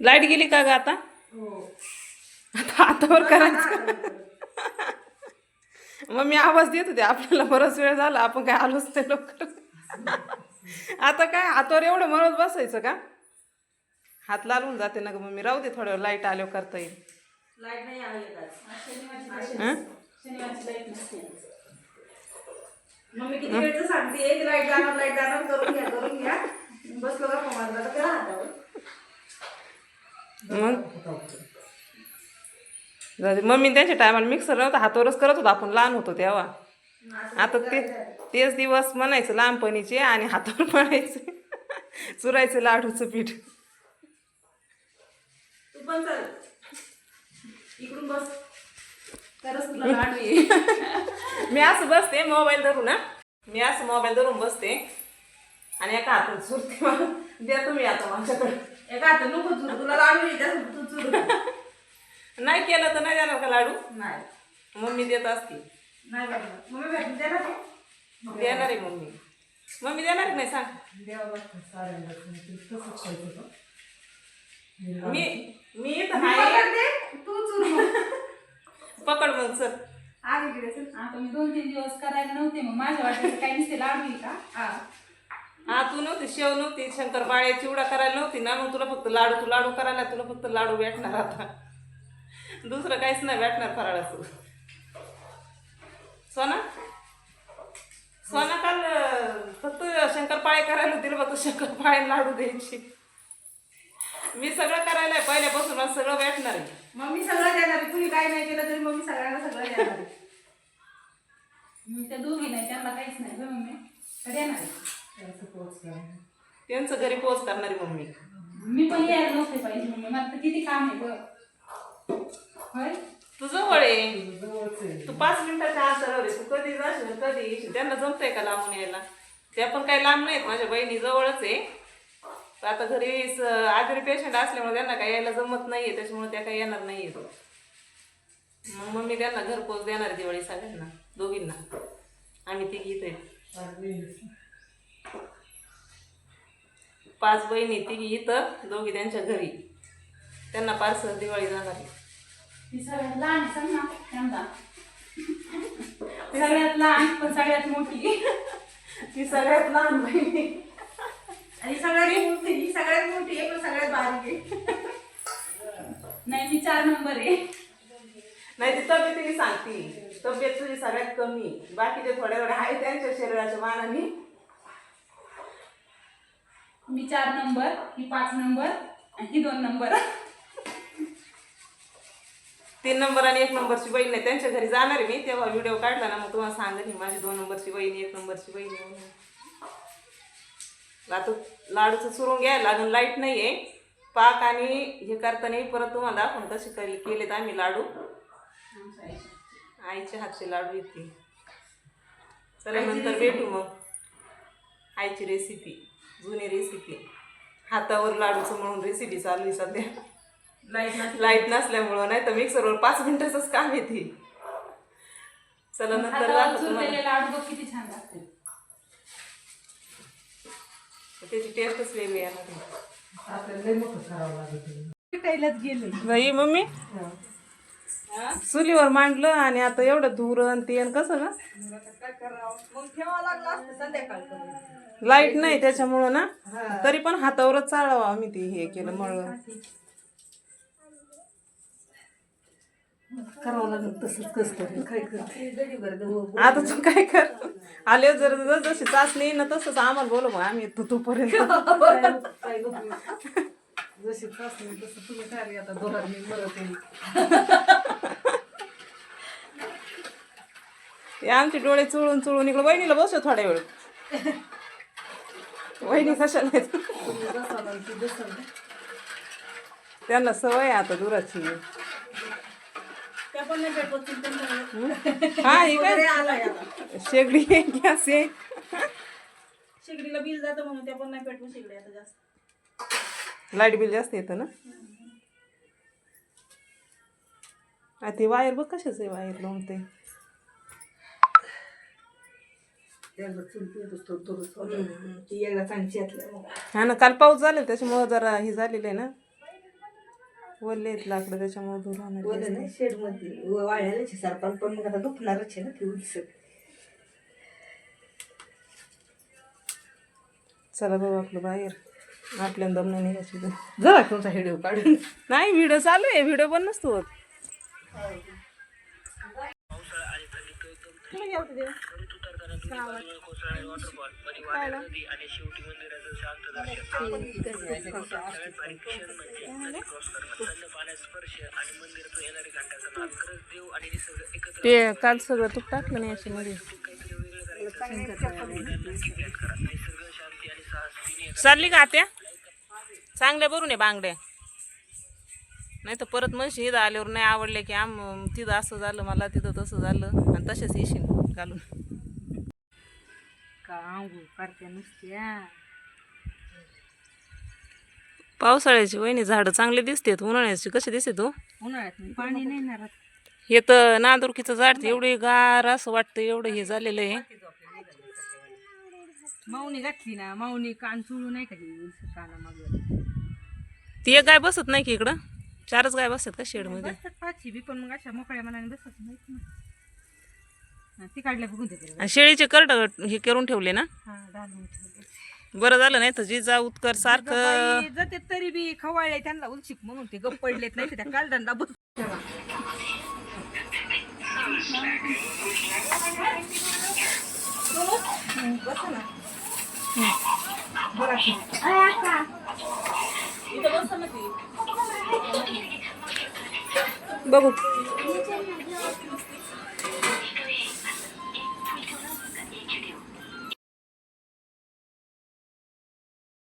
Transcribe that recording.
Light गेली का ग आता? आता हातावर करायचं. मग मी आवाज देत होते आपल्याला बराच वेळ झाला आपण काय आलोच नाही लवकर. आता काय हातावर एवढं म्हणत बसायचं का? हात लालून जाते ना ग मग मी राहू दे थोड्या लाइट आल्यावर करता येईल लाइट नाही आली आज हं? शनिवारची लाइट नसते मग मी किती वेळचं सांगते? एक लाइट जाणार लाइट जाणार करून घ्या करून घ्या. बसलो का मारला तर करा हातावर. मग? जाऊ दे. मम्मी त्यांच्या टायमाला मिक्सर नव्हता हातावरच करत होतो आपण. लहान होतो तेव्हा. आता ते तेच दिवस म्हणायचं लहानपणीचे आणि हातावर म्हणायचे. चुरायचं लाडूचं पीठ. तू पण चल. इकडून बस. तरच तुला मी असं बसते मोबाईल धरून ना मी असं मोबाईल धरून बसते. आणि एका हातात सुरते मला. द्या तुम्ही आता माझ्याकडे. एका हातात नको चुरू तुला लाडू तू चुरू नाही केलं तर नाही देणार का लाडू? नाही. मम्मी देत असती नाही मम्मी देणार आहे? मम्मी. मम्मी देणार नाही सांग. मी मी आहे पकडते, तू चुरू पकड मग सर इकडे चल आता मी दोन तीन दिवस करायला नव्हते मग माझ्या वाटतं काही नसते आहे का? हा. हा तू नव्हती शेव नव्हती शंकरपाळे चिवडा करायला नव्हती ना मग तुला फक्त लाडू तू लाडू करायला तुला फक्त लाडू भेटणार आता. दुसरं काहीच नाही भेटणार फराळाचं. सोना? सोना काल फक्त शंकरपाळे करायला होती फक्त शंकरपाळे लाडू द्यायची. मी सगळं करायला पहिल्यापासून मला सगळं भेटणार आहे. मम्मी सगळं देणार. कुणी काही नाही केलं तरी मम्मी सगळ्यांना सगळं देणार. मग त्या दोघी नाही त्यांना काहीच नाही बरं मम्मी. तर येणार आहे. त्यांचं घरी पोच करणारी मम्मी. मी पण यायला नव्हते पाहिजे मम्मी. मला तर किती काम आहे होय? तू जवळ आहे. तू पाच मिनिटाच्या अंतरावर आहे. तू कधी जाशील कधी येशील? त्यांना जमतंय का लांबून यायला? त्या पण काही लांब नाहीत. माझ्या बहिणी जवळच आहे. तर आता घरी स- आजारी पेशंट असल्यामुळे त्यांना काही यायला जमत नाहीये. त्याच्यामुळे त्या काही येणार नाहीये मग मम्मी त्यांना घरपोच देणार आहे दिवाळी सगळ्यांना दोघींना. आम्ही तिघी इथे पाच बहिणी तिघी इथं दोघी त्यांच्या घरी. त्यांना पार्सल दिवाळी जाणार आहे. ती सगळ्यात लहान आहे, पण सगळ्यात मोठी. ती सगळ्यात लहान बहिणी. आणि सगळ्यात मोठी ही सगळ्यात मोठी आहे पण सगळ्यात बारीक आहे. नाही मी चार नंबर आहे. नाही ती तब्येतीने सांगती. तब्येत तुझी सगळ्यात कमी. बाकीचे थोडे थोडे आहे त्यांच्या शरीराच्या मानाने. मी चार नंबर ही पाच नंबर आणि ही दोन नंबर. तीन नंबर आणि एक नंबरची बहीण आहे. त्यांच्या घरी जाणार आहे मी. तेव्हा व्हिडिओ काढला ना मग तुम्हाला सांगेन ही माझी दोन नंबरची बहीण एक नंबरची बहीण आहे. आता लाडूचं चुरून घ्यायला लागून लाइट नाही आहे पाक आणि हे करताना परत तुम्हाला दाखवून कसे केले केलेत आम्ही लाडू. आईच्या हातचे लाडू येते. चला नंतर भेटू मग. आईची रेसिपी जुनी रेसिपी हातावर लाडूचं म्हणून रेसिपी चालली आहे सध्या लाइट लाइट नसल्यामुळं नाही तर मिक्सरवर पाच मिनिटाचंच काम येते. चला नंतर लाडू किती छान लागते. त्याची टेस्टच वेगळी येणार बाई मम्मी? चुलीवर मांडलं आणि आता एवढं धुर आणि ते आणि कसं ना? लाइट नाही त्याच्यामुळं ना? तरी पण हातावरच चाळावं आम्ही ते हे केलं मळलं करावं लागलं तसंच कसं काय करते? आता तू काय कर? आले जर जशी चाचणी ना तसंच आम्हाला बोलव आम्ही येतो तोपर्यंत. जशी तसं तुम्ही काय आता दोघांनी मी मरत ते आमचे डोळे चुळून चुळून इकडे वहिनीला बसव थोड्या वेळ. वहिनी कशाला आहेत? त्यांना सवय आहे आता दुराची. त्या पण नाही भेटत हा ही वगैरे काय आलाय आता. शेगडी आहे गॅस आहे. शेगडीला बिल जातं म्हणून त्या पण नाही पेटवून शेगडी आता जास्त. लाइट बिल जास्त येतं ना? आ ते वायर बघ कशाच आहे वायर लावून ते. हा ना काल पाऊस झाला त्याच्यामुळं जरा हे झालेलं आहे ना. वल्ले आहेत लाकडं त्याच्यामुळे धूर होणार बोल ना शेडमध्ये वाळल्याचे सरपण पण मग आता दुखणारच आहे ना ते उलस. चला बघू आपलं बाहेर. आपल्याला दम नाही निघायची तर. जरा तुमचा व्हिडिओ काढून. नाही व्हिडिओ चालू आहे. व्हिडिओ पण नसतो होत. ते काल सगळं तूप टाकलं नाही अशी मध्ये. चालली का आत्या? चांगल्या भरून आहे बांगड्या. नाही तर परत म्हणशी इथं आल्यावर नाही आवडले की आम तिथं असं झालं मला तिथं तसं झालं आणि तसेच येशील घालून. का आंघोळ करते नुसत्या? पावसाळ्याची वहिनी झाडं चांगले दिसतात उन्हाळ्याची कशी दिसते तू उन्हाळ्यात पाणी नाही. हे तर नांदुरकीचं झाड ते एवढे गार असं वाटतं एवढं हे झालेलं आहे. माऊनी घातली ना माऊनी कान चुळू नाही का उलस काना मग ती एक गाय बसत नाही की इकडं? चारच गाय बसतात का शेडमध्ये बसतात पाचशे बी पण मग अशा मोकळ्या मनाने बसतात माहीत ना. हा, ती काढल्या बघून ते आणि शेळीचे करड हे करून ठेवले ना? हा घालून ठेवले. बरं झालं नाही तर जिजा उत्कर सारखं बाई, जाते तरी बी खवाळले त्यांना उलशिक म्हणून ते गप्प पडलेत नाही तर त्या कालदांना बस बघू